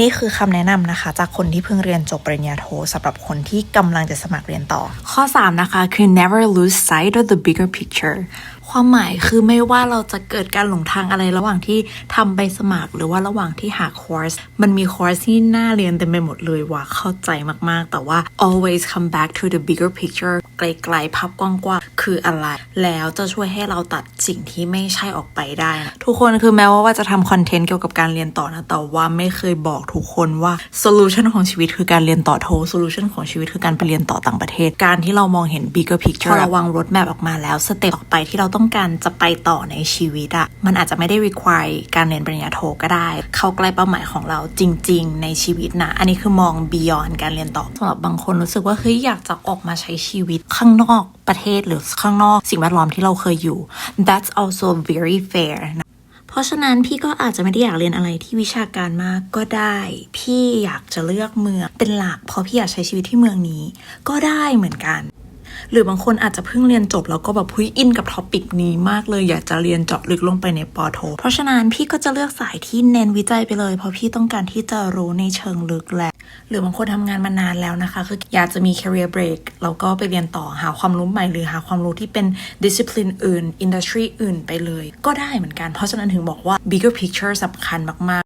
นี่คือคำแนะนำนะคะ จากคนที่เพิ่งเรียนจบปริญญาโทสำหรับคนที่กำลังจะสมัครเรียนต่อ ข้อ 3 นะคะคือ never lose sight of the bigger picture ความหมายคือไม่ว่าเราจะเกิดการหลงทางอะไรระหว่างที่ทำใบสมัคร หรือว่าระหว่างที่หาคอร์ส มันมีคอร์สที่น่าเรียนเต็มไปหมดเลยว่าเข้าใจมากๆ แต่ว่า always come back to the bigger picture ไกลๆภาพกว้างๆคืออะไร แล้วจะช่วยให้เราตัดสิ่งที่ไม่ใช่ออกไปได้นะทุกคนคือแม้ว่าว่าจะทำคอนเทนต์เกี่ยวกับการเรียนต่อนะ แต่ว่าไม่เคยบอกทุกคนว่า solution ของชีวิตคือการเรียนต่อโท solution ของชีวิตคือการไปเรียนต่อต่างประเทศ การที่เรามองเห็น bigger picture พอเราวางรถแมพออกมาแล้วสเต็ปต่อไปที่เราต้องการจะไปต่อในชีวิตอะมันอาจจะไม่ได้ require การเรียนปริญญาโทก็ได้ เข้าใกล้เป้าหมายของเราจริง ๆ ในชีวิตนะอันนี้คือมอง beyond การเรียนต่อสำหรับบางคนรู้สึกว่าเฮ้ยอยากจะออกมาใช้ชีวิตข้างนอกประเทศหรือข้างนอกสิ่งแวดล้อมที่เราเคยอยู่ that's also very fair นะเพราะฉะนั้นพี่ก็อาจจะไม่ได้อยากเรียนอะไรที่วิชาการมากก็ได้ พี่อยากจะเลือกเมืองเป็นหลักเพราะพี่อยากใช้ชีวิตที่เมืองนี้ ก็ได้เหมือนกัน หรือบางคนอาจจะเพิ่งเรียนจบแล้วก็แบบพุ้ยอินกับท็อปิกนี้มากเลยอยากจะเรียนเจาะลึกลงไปในปอโท เพราะฉะนั้นพี่ก็จะเลือกสายที่เน้นวิจัยไปเลย เพราะพี่ต้องการที่จะรู้ในเชิงลึกแหละหรือบางคนทำงานมานานแล้วนะคะ คืออยากจะมี career break แล้วก็ไปเรียนต่อหาความรู้ใหม่หรือหาความรู้ที่เป็น discipline อื่น industry อื่นไปเลย ก็ได้เหมือนกัน เพราะฉะนั้นถึงบอกว่า bigger picture สำคัญมากๆ